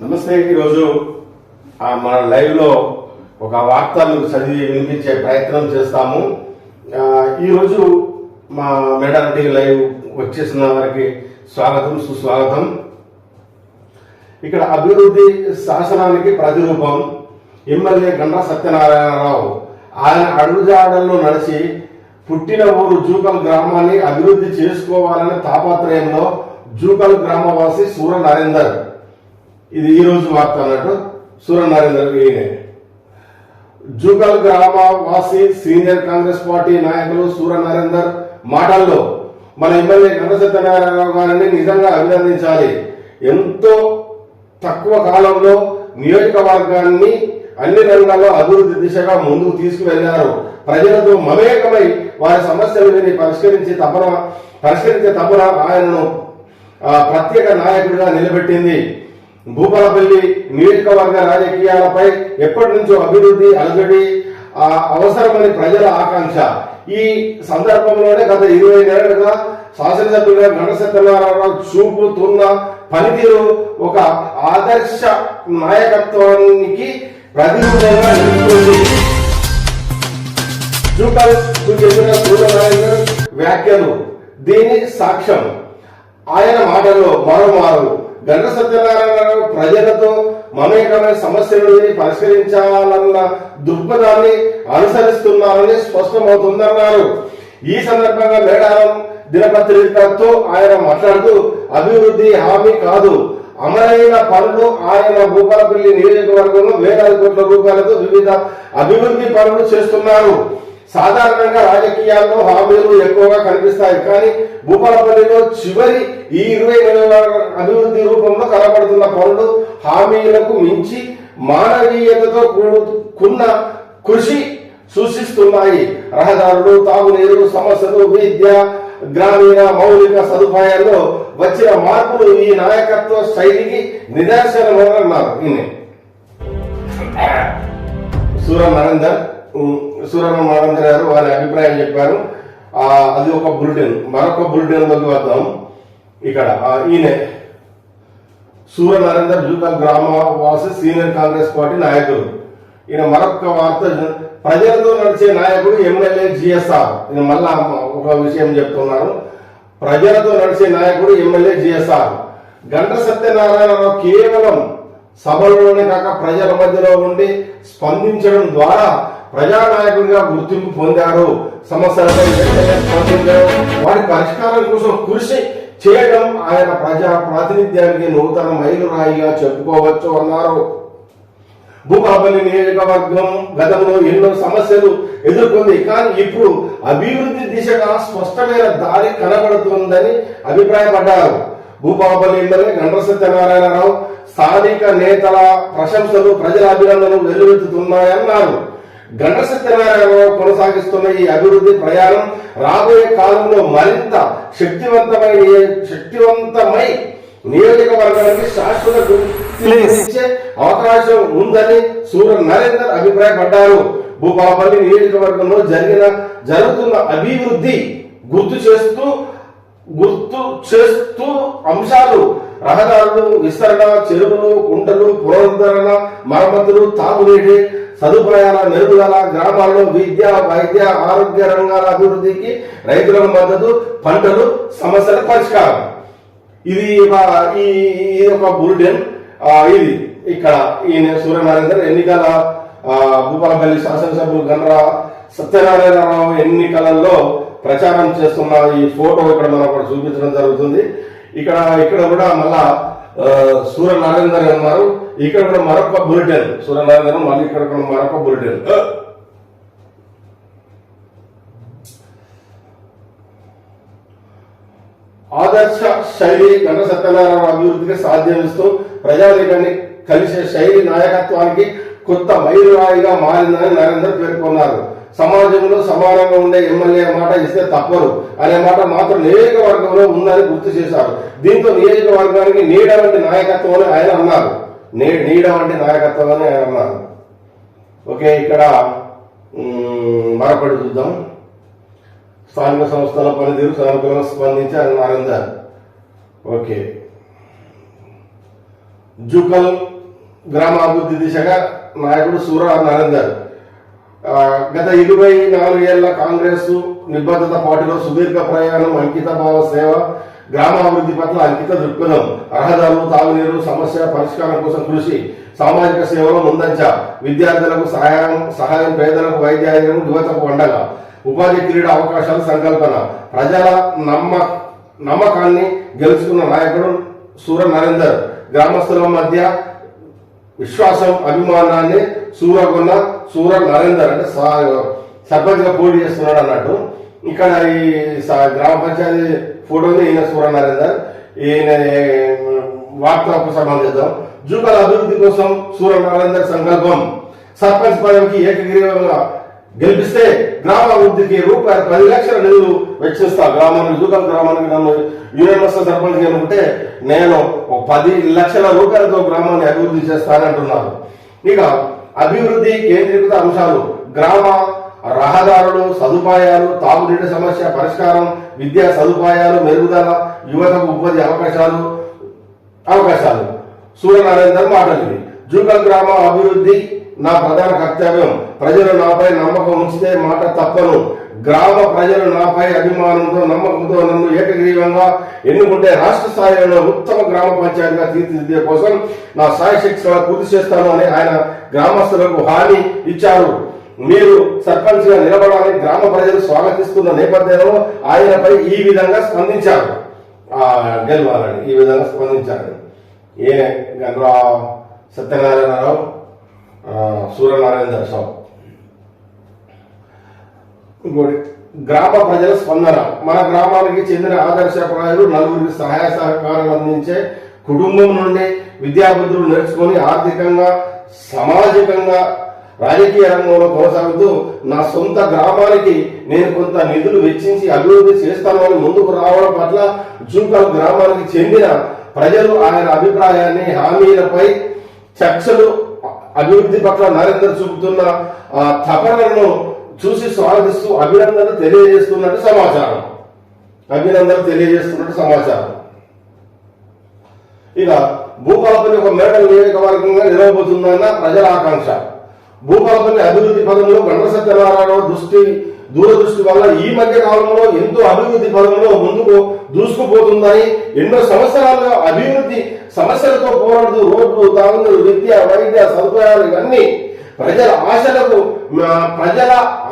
నమస్తే ఈరోజు మన లైవ్లో ఒక వార్తలు చదివి వినిపించే ప్రయత్నం చేస్తాము. ఈరోజు మా మెడారిటీ లైవ్ వచ్చేసిన వారికి స్వాగతం సుస్వాగతం. ఇక్కడ అభివృద్ధి శాసనానికి ప్రతిరూపం ఎమ్మెల్యే గండ్ర సత్యనారాయణరావు. ఆయన అడుగుజాడల్లో నడిచి పుట్టిన ఊరు జూకల్ గ్రామాన్ని అభివృద్ధి చేసుకోవాలనే తాపత్రయంలో జూకల్ గ్రామవాసి సూర్య నరేందర్. ఇది ఈరోజు వార్త అన్నట్టు సూర్య నరేందర్ ఈయనే. జూకల్ గ్రామ వాసి సీనియర్ కాంగ్రెస్ పార్టీ నాయకులు సూర్య నరేందర్ మాటల్లో మన ఎమ్మెల్యే గంట గారిని నిజంగా అభినందించాలి. ఎంతో తక్కువ కాలంలో నియోజకవర్గాన్ని అన్ని రంగాల్లో అభివృద్ధి దిశగా ముందుకు తీసుకువెళ్ళారు ప్రజలతో మమేకమై వారి సమస్యలని పరిష్కరించి తపన పరిష్కరించే తపన ఆయనను ప్రత్యేక నాయకుడిగా నిలబెట్టింది. భూపాలపల్లి నియోజకవర్గ రాజకీయాలపై ఎప్పటి నుంచో అభివృద్ధి అలజడి అవసరమని ప్రజల ఆకాంక్ష. ఈ సందర్భంలోనే గత ఇరవై నెలలుగా శాసనసభ్యులుగా గణ సత్యనారాయణరావు చూపుతున్న పనితీరు ఒక ఆదర్శ నాయకత్వానికి ప్రతిరూపంగా నిలుస్తుంది. చెప్పిన సూర్యనారాయణ వ్యాఖ్యలు. దీని సాక్ష్యం. ఆయన మాటలో మరోమారు గంట సత్యనారాయణరావు ప్రజలతో మమేకమైన సమస్యలు పరిష్కరించాలన్న దృక్పథాన్ని అనుసరిస్తున్నారని స్పష్టమవుతుందన్నారు. ఈ సందర్భంగా మేడారం దినపత్రికతో ఆయన మాట్లాడుతూ అభివృద్ధి హామీ కాదు. అమలైన పనులు ఆయన భూపాలపల్లి నియోజకవర్గంలో వేలాది కోట్ల రూపాయలతో వివిధ అభివృద్ధి పనులు చేస్తున్నారు. సాధారణంగా రాజకీయాల్లో హామీలు ఎక్కువగా కనిపిస్తాయి. కానీ భూపాలపల్లిలో చివరి ఈ ఇరవై నెలల అభివృద్ధి రూపంలో కనబడుతున్న పనులు హామీలకు మించి మానవీయతతో కూడుకున్న కృషి సూచిస్తున్నాయి. రహదారులు తాగునీరు సమస్యలు విద్య గ్రామీణ మౌలిక సదుపాయాల్లో వచ్చిన మార్పులు ఈ నాయకత్వ శైలికి నిదర్శనమన్నారు ఈయన సూర నరేందర్. సూరమ్మ సూరమ గారు వారి అభిప్రాయం చెప్పారు. అది ఒక బులెటిన్ మరొక బులెటిన్లోకి వద్దాం. ఇక్కడ ఈయన. సూర్య నరేందర్ జూకల్ గ్రామ వాసి సీనియర్ కాంగ్రెస్ పార్టీ నాయకులు ఈయన మరొక వార్త ప్రజలతో నడిచే నాయకుడు ఎమ్మెల్యే జిఎస్ఆర్. ఈయన మళ్ళా ఒక విషయం చెప్తున్నారు. ప్రజలతో నడిచే నాయకుడు ఎమ్మెల్యే జిఎస్ఆర్. గంట సత్యనారాయణరావు కేవలం సభలోనే కాక ప్రజల మధ్యలో ఉండి స్పందించడం ద్వారా ప్రజానాయకుడిగా గుర్తింపు పొందారు. సమస్యలపై వాటి పరిష్కారం కోసం కృషి చేయడం ఆయన ప్రజా ప్రాతినిధ్యానికి నూతన మైలురాయిగా చెప్పుకోవచ్చు అన్నారు. భూపాపల్లి నియోజకవర్గం గతంలో ఎన్నో సమస్యలు ఎదుర్కొంది కానీ ఇప్పుడు అభివృద్ధి దిశగా స్పష్టమైన దారి కనబడుతుందని అభిప్రాయపడ్డారు. భూపాపల్లి ఎమ్మెల్యే గండ్ర సత్యనారాయణరావు స్థానిక నేతల ప్రశంసలు ప్రజల అభినందనలు వెల్లువెత్తుతున్నాయన్నారు. గండ్ర సత్యనారాయణరావు కొనసాగిస్తున్న ఈ అభివృద్ధి ప్రయాణం రాబోయే కాలంలో మరింత శక్తివంతమై శక్తివంతమై నియోజకవర్గానికి శాశ్వత ఇచ్చే అవకాశం ఉందని సూర్య నరేందర్ అభిప్రాయపడ్డారు. భూపాలపల్లి నియోజకవర్గంలో జరిగిన జరుగుతున్న అభివృద్ధి గుర్తు చేస్తూ గుర్తు చేస్తూ అంశాలు రహదారులు విస్తరణ చెరువులు కుంటలు పునరుద్ధరణ మరమ్మతులు తాగునీటి సదుపాయాల మెరుగుదల గ్రామాల్లో విద్య వైద్య ఆరోగ్య రంగాల అభివృద్ధికి రైతులకు మద్దతు పంటలు సమస్యల పరిష్కారం. ఇది ఒక ఈ ఒక బులెటిన్ ఇది ఇక్కడ ఈయన సూర్యనారాయణ ఎన్నికల భూపాలపల్లి శాసనసభ్యులు గండ్ర సత్యనారాయణరావు ఎన్నికలలో ప్రచారం చేస్తున్న ఈ ఫోటో ఇక్కడ మనం అక్కడ చూపించడం జరుగుతుంది. ఇక్కడ ఇక్కడ కూడా మళ్ళా సూర్య సూర్యనారాయణ ఉన్నారు ఇక్కడ కూడా మరొక బులెటిన్. సూర్యనారాయణ మళ్ళీ ఇక్కడ కూడా మరొక బులెటిన్. ఆదర్శ శైలి గణ సత్యనారాయణ అభివృద్ధికి సాధ్యమిస్తూ ప్రజానీకాన్ని కలిసే శైలి నాయకత్వానికి కొత్త మైలురాయిగా మారిందని నరేందర్ పేర్కొన్నారు. సమాజంలో సమానంగా ఉండే ఎమ్మెల్యే మాట ఇస్తే తప్పరు అనే మాట మాత్రం నియోజకవర్గంలో ఉందని గుర్తు చేశారు. దీంతో నియోజకవర్గానికి నీడ వంటి నాయకత్వం అని ఆయన అన్నారు. నీ- నీడ వంటి నాయకత్వం అని అన్నారు ఓకే ఇక్కడ మరొకటి చూద్దాం. స్థానిక సంస్థల పనితీరు సానుకూలంగా స్పందించి ఆయన నరేందర్ ఓకే. జుకల్ గ్రామాభివృద్ధి దిశగా నాయకుడు సూర నరేందర్ గత ఇరవై నాలుగేళ్ళ కాంగ్రెస్ నిబద్ధత పార్టీలో సుదీర్ఘ ప్రయాణం అంకిత భావ సేవ గ్రామాభివృద్ధి పట్ల అంకిత దృక్పథం రహదారులు తాగునీరు సమస్య పరిష్కారం కోసం కృషి సామాజిక సేవలు ముందంచ విద్యార్థులకు సహాయం సహాయం పేదలకు వైద్యాలయం యువతకు అండగా ఉపాధి క్రీడా అవకాశాలు సంకల్పన ప్రజల నమ్మ నమ్మకాన్ని గెలుచుకున్న నాయకుడు సూర నరేందర్. గ్రామస్తుల మధ్య విశ్వాసం అభిమానాన్ని సూరగొన్న సూర నరేందర్ అంటే సర్పంచ్గా పోటీ చేస్తున్నాడు అన్నట్టు. ఇక్కడ ఈ గ్రామ పంచాయతీ ఫోటోని ఈయన సూర ఈయన వార్తలకు సంబంధిద్దాం జూకల అభివృద్ధి కోసం సూర సంకల్పం. సర్పంచ్ పదవికి ఏకగ్రీవంగా గెలిపిస్తే గ్రామ అభివృద్ధికి రూపాయలు పది లక్షల నిధులు వెచ్చిస్తా. గ్రామానికి జూకల్ గ్రామానికి నన్ను యూనివర్సల్ సర్పంచ్ అనుకుంటే నేను పది లక్షల రూపాయలతో గ్రామాన్ని అభివృద్ధి చేస్తానంటున్నారు. ఇక అభివృద్ధి కేంద్రీకృత అంశాలు. గ్రామ రహదారులు సదుపాయాలు తాగునీటి సమస్య పరిష్కారం విద్యా సదుపాయాలు మెరుగుదల యువతకు ఉపాధి అవకాశాలు అవకాశాలు. సూర్యనారాయణ మాటలు జూకల్ గ్రామ అభివృద్ధి నా ప్రధాన కర్తవ్యం. ప్రజలు నాపై నమ్మకం ఉంచితే మాట తప్పను. గ్రామ ప్రజలు నాపై అభిమానంతో నమ్మకంతో నన్ను ఏకగ్రీవంగా ఎన్నుకుంటే రాష్ట్ర స్థాయిలో ఉత్తమ గ్రామ పంచాయతీగా తీర్చిదిద్దే కోసం నా స్థాయి శిక్షణ పూర్తి చేస్తాను అని ఆయన గ్రామస్తులకు హామీ ఇచ్చారు. మీరు సర్పంచ్గా నిలబడాలని గ్రామ ప్రజలు స్వాగతిస్తున్న నేపథ్యంలో ఆయనపై ఈ విధంగా స్పందించారు. గెలవాలని ఈ విధంగా స్పందించారు. ఏ గండ్రా సత్యనారాయణరావు సూర్యనారాయణ దర్శనం ఇంకోటి గ్రామ ప్రజల స్పందన. మన గ్రామానికి చెందిన ఆదర్శప్రాయులు నలుగురికి సహాయ సహకారాలు అందించే కుటుంబం నుండి విద్యాబుద్ధులు నేర్చుకొని ఆర్థికంగా సామాజికంగా రాజకీయ రంగంలో కొనసాగుతూ నా సొంత గ్రామానికి నేను కొంత నిధులు వెచ్చించి అభివృద్ధి చేస్తానని ముందుకు రావడం పట్ల జూకల్ గ్రామానికి చెందిన ప్రజలు ఆయన అభిప్రాయాన్ని హామీలపై చర్చలు అభివృద్ధి పట్ల నరేందర్ చూపుతున్న ఆ, తపనలను చూసి స్వాగతిస్తూ అభినందనలు తెలియజేస్తున్నట్టు సమాచారం. అభినందనలు తెలియజేస్తున్నట్టు సమాచారం. ఇక భూపాలపల్లి ఒక మేడల్ నియోజకవర్గంగా నిలవబోతుందన్న ప్రజల ఆకాంక్ష. భూపాలపల్లి అభివృద్ధి పదంలో గండ్ర సత్యనారాయణ దృష్టి దూరదృష్టి వల్ల ఈ మధ్య కాలంలో ఎంతో అభివృద్ధి పదంలో ముందుకు దూసుకుపోతుందని ఎన్నో సంవత్సరాలుగా అభివృద్ధి సమస్యలతో పోరాడుతూ రోడ్లు తాగునీరు విద్య వైద్య సదుపాయాలు ఇవన్నీ ప్రజల ఆశలకు ప్రజల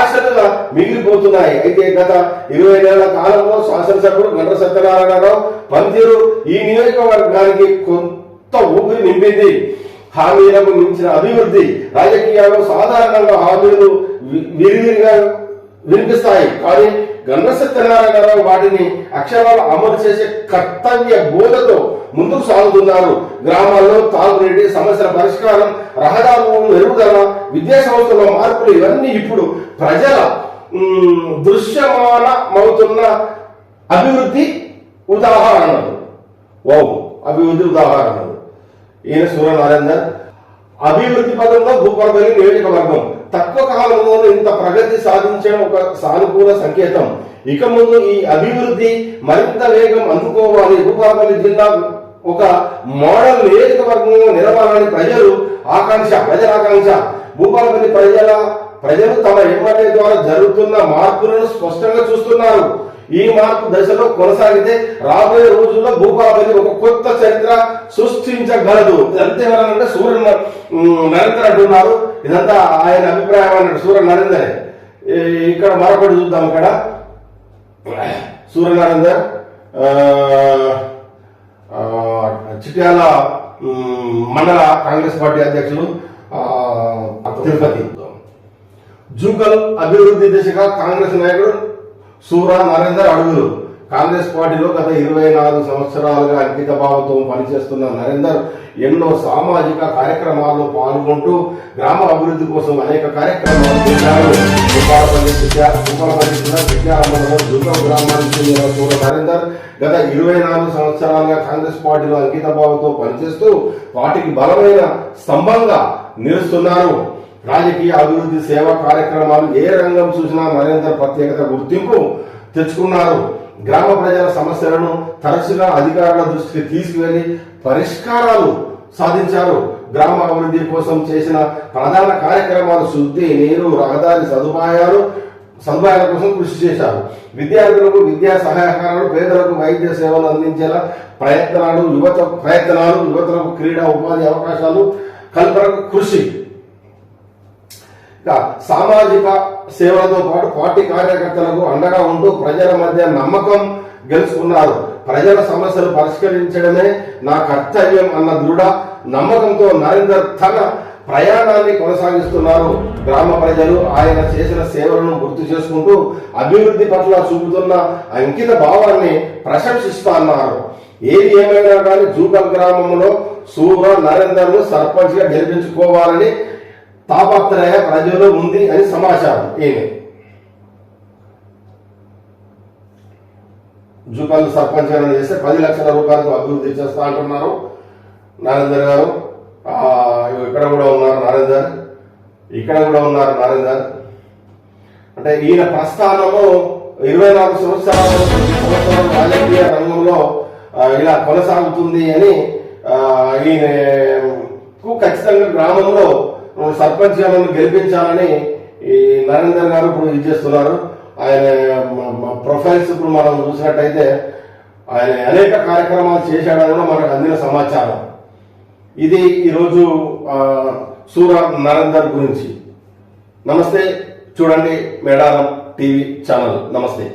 ఆశలుగా మిగిలిపోతున్నాయి. అయితే గత ఇరవై నెలల కాలంలో శాసనసభ్యుడు గండ్ర సత్యనారాయణరావు పనితీరు ఈ నియోజకవర్గానికి కొంత ఊపిరి నింపింది. హామీలకు మించిన అభివృద్ధి రాజకీయాలు సాధారణంగా హామీలు వి- విరివిరిగా వినిపిస్తాయి. కానీ గండ్ర సత్యనారాయణరావు వాటిని అక్షరాలు అమలు చేసే కర్తవ్య బోధతో ముందుకు సాగుతున్నారు. గ్రామాల్లో తాగునీటి సమస్యల పరిష్కారం రహదారుల మెరుగుదల విద్యా సంస్థల్లో మార్పులు ఇవన్నీ ఇప్పుడు ప్రజల దృశ్యమానమవుతున్న అభివృద్ధి ఉదాహరణలు. ఓ అభివృద్ధి ఉదాహరణలు. ఈయన నారేందర్ అభివృద్ధి పదంలో భూపాలపల్లి నియోజకవర్గం. తక్కువ కాలంలోనే ఇంత ప్రగతి సాధించడం ఒక సానుకూల సంకేతం. ఇక ముందు ఈ అభివృద్ధి మరింత వేగం అందుకోవాలి. భూపాలపల్లి జిల్లా ఒక మోడల్ నియోజకవర్గంలో నిలవాలని ప్రజలు ఆకాంక్ష ప్రజల ఆకాంక్ష. భూపాలపల్లి ప్రజల ప్రజలు తమ ఎమ్మెల్యే ద్వారా జరుగుతున్న మార్పులను స్పష్టంగా చూస్తున్నారు. ఈ మార్పు దశలో కొనసాగితే రాబోయే రోజుల్లో భూపాపతి ఒక కొత్త చరిత్ర సృష్టించగలదు. ఇదంతా ఎవరనంటే సూర్య నరేంద్ర అంటున్నారు ఇదంతా ఆయన అభిప్రాయం అన్నాడు సూర్య నరేందరే. ఇక్కడ మరొకటి చూద్దాం ఇక్కడ. సూర్యనారాయణ చిట్యాల మండల కాంగ్రెస్ పార్టీ అధ్యక్షులు ఆ, తిరుపతి. జూకల్ అభివృద్ధి దిశగా కాంగ్రెస్ నాయకుడు సూరా నరేందర్ అడుగులు. కాంగ్రెస్ పార్టీలో గత ఇరవై నాలుగు సంవత్సరాలుగా అంకిత భావంతో పనిచేస్తున్న నరేందర్ ఎన్నో సామాజిక కార్యక్రమాల్లో పాల్గొంటూ గ్రామ అభివృద్ధి కోసం అనేక కార్యక్రమాలు చేశారు. భూపాలపల్లి విద్యా విద్యారంభంలో దుర్గం గ్రామానికి చెందిన సూర నరేందర్ గత ఇరవై నాలుగు సంవత్సరాలుగా కాంగ్రెస్ పార్టీలో అంకిత భావంతో పనిచేస్తూ పార్టీకి బలమైన స్తంభంగా నిలుస్తున్నారు. రాజకీయ అభివృద్ధి సేవా కార్యక్రమాలు ఏ రంగం చూసినా మరింత ప్రత్యేకత గుర్తింపు తెచ్చుకున్నారు. గ్రామ ప్రజల సమస్యలను తరచుగా అధికారుల దృష్టికి తీసుకువెళ్ళి పరిష్కారాలు సాధించారు. గ్రామ అభివృద్ధి కోసం చేసిన ప్రధాన కార్యక్రమాలు శుద్ధి నీరు రహదారి సదుపాయాలు సదుపాయాల కోసం కృషి చేశారు. విద్యార్థులకు విద్యా సహాయకారాలు పేదలకు వైద్య సేవలు అందించేలా ప్రయత్నాలు యువత ప్రయత్నాలు యువతలకు క్రీడా ఉపాధి అవకాశాలు కల్పనకు కృషి సామాజిక సేవలతో పాటు పార్టీ కార్యకర్తలకు అండగా ఉంటూ ప్రజల మధ్య నమ్మకం గెలుచుకున్నారు. ప్రజల సమస్యలు పరిష్కరించడమే నా కర్తవ్యం అన్న దృఢ నమ్మకంతో నరేందర్ తన ప్రయాణాన్ని కొనసాగిస్తున్నారు. గ్రామ ప్రజలు ఆయన చేసిన సేవలను గుర్తు చేసుకుంటూ అభివృద్ధి పట్ల చూపుతున్న అంకిత భావాన్ని ప్రశంసిస్తున్నారు. ఏది ఏమైనా కానీ జూకల్ గ్రామంలో సూర్య నరేందర్ను సర్పంచ్గా గెలిపించుకోవాలని తాపత్రయ ప్రజలు ఉంది అని సమాచారం. ఈమె జూపల్లి సర్పంచ్గా చేస్తే పది లక్షల రూపాయలకు అభివృద్ధి చేస్తా అంటున్నారు. నరేందర్ గారు ఇక్కడ కూడా ఉన్నారు నరేందర్ ఇక్కడ కూడా ఉన్నారు నరేందర్. అంటే ఈయన ప్రస్థానము ఇరవై నాలుగు సంవత్సరాల సంవత్సరాల రాజకీయ రంగంలో ఇలా కొనసాగుతుంది అని ఈయనకు ఖచ్చితంగా గ్రామంలో సర్పంచ్గా నన్ను గెలిపించాలని ఈ నరేందర్ గారు ఇప్పుడు ఇది చేస్తున్నారు. ఆయన ప్రొఫైల్స్ ఇప్పుడు మనం చూసినట్టయితే ఆయన అనేక కార్యక్రమాలు చేశాడని కూడా మనకు అందిన సమాచారం. ఇది ఈరోజు సూర నరేందర్ గురించి. నమస్తే చూడండి మేడారం టీవీ ఛానల్. నమస్తే.